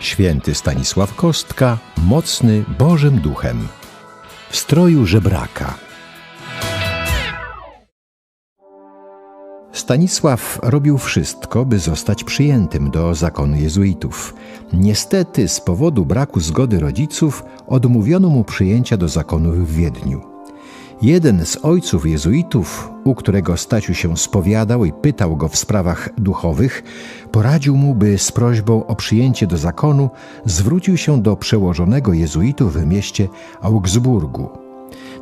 Święty Stanisław Kostka, mocny Bożym Duchem. W stroju żebraka. Stanisław robił wszystko, by zostać przyjętym do zakonu jezuitów. Niestety, z powodu braku zgody rodziców, odmówiono mu przyjęcia do zakonu w Wiedniu. Jeden z ojców jezuitów, u którego Stasiu się spowiadał i pytał go w sprawach duchowych, poradził mu, by z prośbą o przyjęcie do zakonu zwrócił się do przełożonego jezuitów w mieście Augsburgu.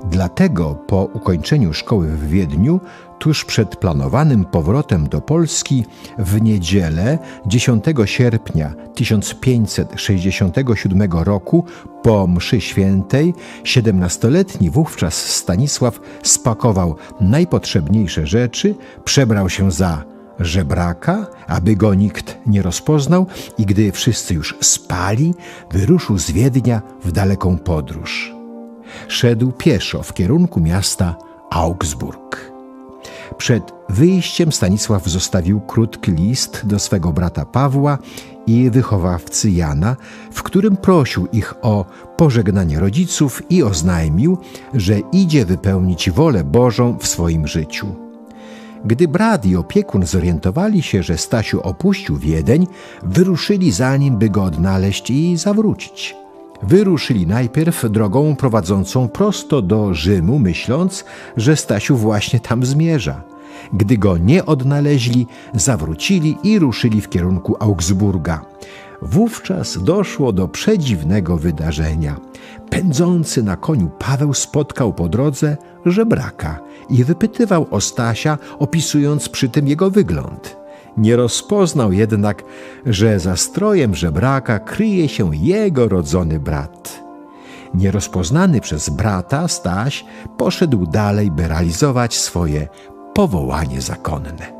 Dlatego po ukończeniu szkoły w Wiedniu, tuż przed planowanym powrotem do Polski, w niedzielę 10 sierpnia 1567 roku po mszy świętej, 17-letni wówczas Stanisław spakował najpotrzebniejsze rzeczy, przebrał się za żebraka, aby go nikt nie rozpoznał, i gdy wszyscy już spali, wyruszył z Wiednia w daleką podróż szedł pieszo w kierunku miasta Augsburg. Przed wyjściem Stanisław zostawił krótki list do swego brata Pawła i wychowawcy Jana, w którym prosił ich o pożegnanie rodziców i oznajmił, że idzie wypełnić wolę Bożą w swoim życiu. Gdy brat i opiekun zorientowali się, że Stasiu opuścił Wiedeń, wyruszyli za nim, by go odnaleźć i zawrócić. Wyruszyli najpierw drogą prowadzącą prosto do Rzymu, myśląc, że Stasiu właśnie tam zmierza. Gdy go nie odnaleźli, zawrócili i ruszyli w kierunku Augsburga. Wówczas doszło do przedziwnego wydarzenia. Pędzący na koniu Paweł spotkał po drodze żebraka i wypytywał o Stasia, opisując przy tym jego wygląd. Nie rozpoznał jednak, że za strojem żebraka kryje się jego rodzony brat. Nierozpoznany przez brata, Staś poszedł dalej, by realizować swoje powołanie zakonne.